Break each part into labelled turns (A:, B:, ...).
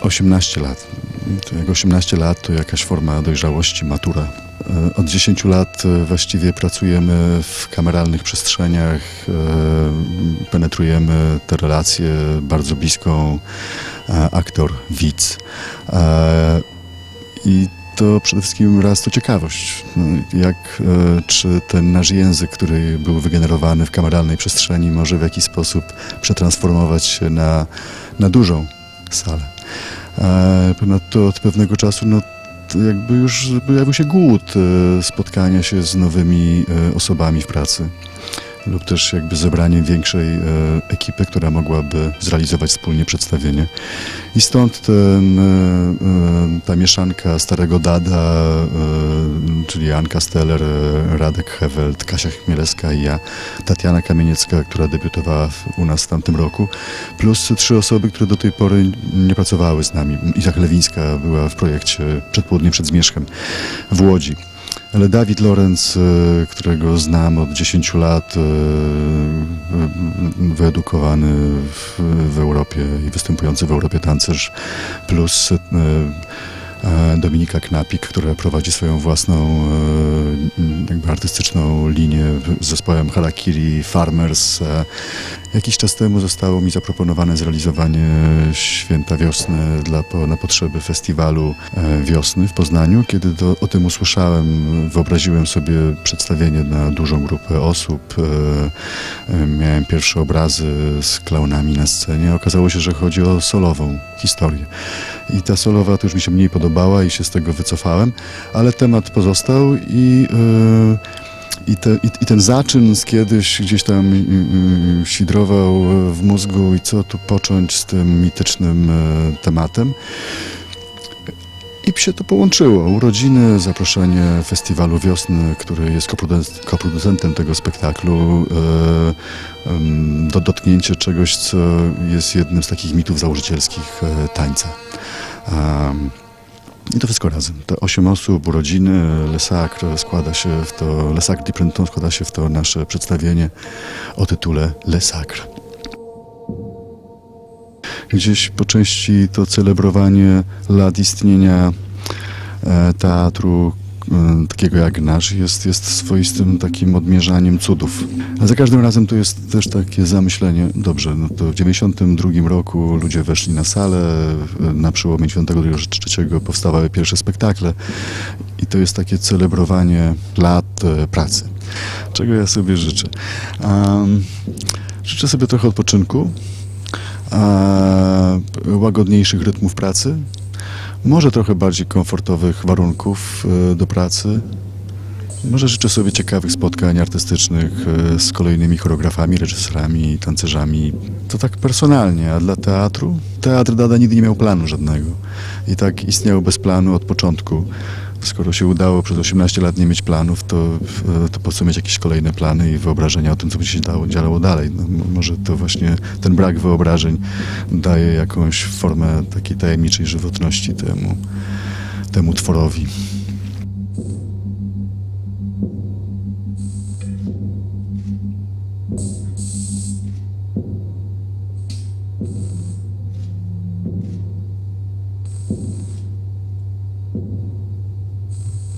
A: 18 lat. To jak 18 lat to jakaś forma dojrzałości, matura. E, Od 10 lat e, właściwie pracujemy w kameralnych przestrzeniach, e, penetrujemy te relacje bardzo bliską aktor-widz. E, I to przede wszystkim raz to ciekawość. No, jak, czy ten nasz język, który był wygenerowany w kameralnej przestrzeni, może w jakiś sposób przetransformować się na, na dużą salę. E, Ponadto od pewnego czasu no, jakby już pojawił się głód e, spotkania się z nowymi e, osobami w pracy lub też jakby zebraniem większej e, ekipy, która mogłaby zrealizować wspólnie przedstawienie. I stąd ten, e, e, ta mieszanka starego Dada, e, czyli Anka Steller, e, Radek Hewelt, Kasia Chmielewska i ja, Tatiana Kamieniecka, która debiutowała w, u nas w tamtym roku, plus trzy osoby, które do tej pory nie pracowały z nami. Iza Chlewińska była w projekcie Przedpołudnie przed Zmierzchem w Łodzi. Ale Dawid Lorenz, e, którego znam od 10 lat, e, e, wyedukowany w, w Europie i występujący w Europie tancerz, plus Dominika Knapik, która prowadzi swoją własną e, jakby artystyczną linię z zespołem Harakiri Farmers. E, Jakiś czas temu zostało mi zaproponowane zrealizowanie Święta Wiosny dla, na potrzeby festiwalu e, wiosny w Poznaniu. Kiedy to, o tym usłyszałem, wyobraziłem sobie przedstawienie na dużą grupę osób. Miałem pierwsze obrazy z klaunami na scenie. Okazało się, że chodzi o solową historię. I ta solowa to już mi się mniej podobała i się z tego wycofałem, ale temat pozostał i... e, i, te, i, I ten zaczyn z kiedyś gdzieś tam y, sidrował w mózgu i co tu począć z tym mitycznym e, tematem. I się to połączyło. Urodziny, zaproszenie festiwalu wiosny, który jest koproduc- koproducentem tego spektaklu, e, do dotknięcie czegoś, co jest jednym z takich mitów założycielskich e, tańca. I to wszystko razem. Te osiem osób, urodziny, Le Sacre składa się w to, Le Sacre du Printemps składa się w to nasze przedstawienie o tytule Le Sacre. Gdzieś po części to celebrowanie lat istnienia e, teatru takiego jak nasz jest, jest swoistym takim odmierzaniem cudów. A za każdym razem to jest też takie zamyślenie, dobrze, no to w 92 roku ludzie weszli na salę, e, na przełomie 92 i 3 powstawały pierwsze spektakle i to jest takie celebrowanie lat e, pracy. Czego ja sobie życzę? Um, życzę sobie trochę odpoczynku, a, łagodniejszych rytmów pracy, może trochę bardziej komfortowych warunków e, do pracy. Może życzę sobie ciekawych spotkań artystycznych e, z kolejnymi choreografami, reżyserami, tancerzami. To tak personalnie, a dla teatru? Teatr Dada nigdy nie miał planu żadnego. I tak istniał bez planu od początku. Skoro się udało przez 18 lat nie mieć planów, to, e, to po co mieć jakieś kolejne plany i wyobrażenia o tym, co by się dało, działo dalej? No, może to właśnie ten brak wyobrażeń daje jakąś formę takiej tajemniczej żywotności temu, temu tworowi.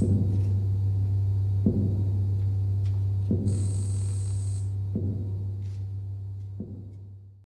A: Thank you.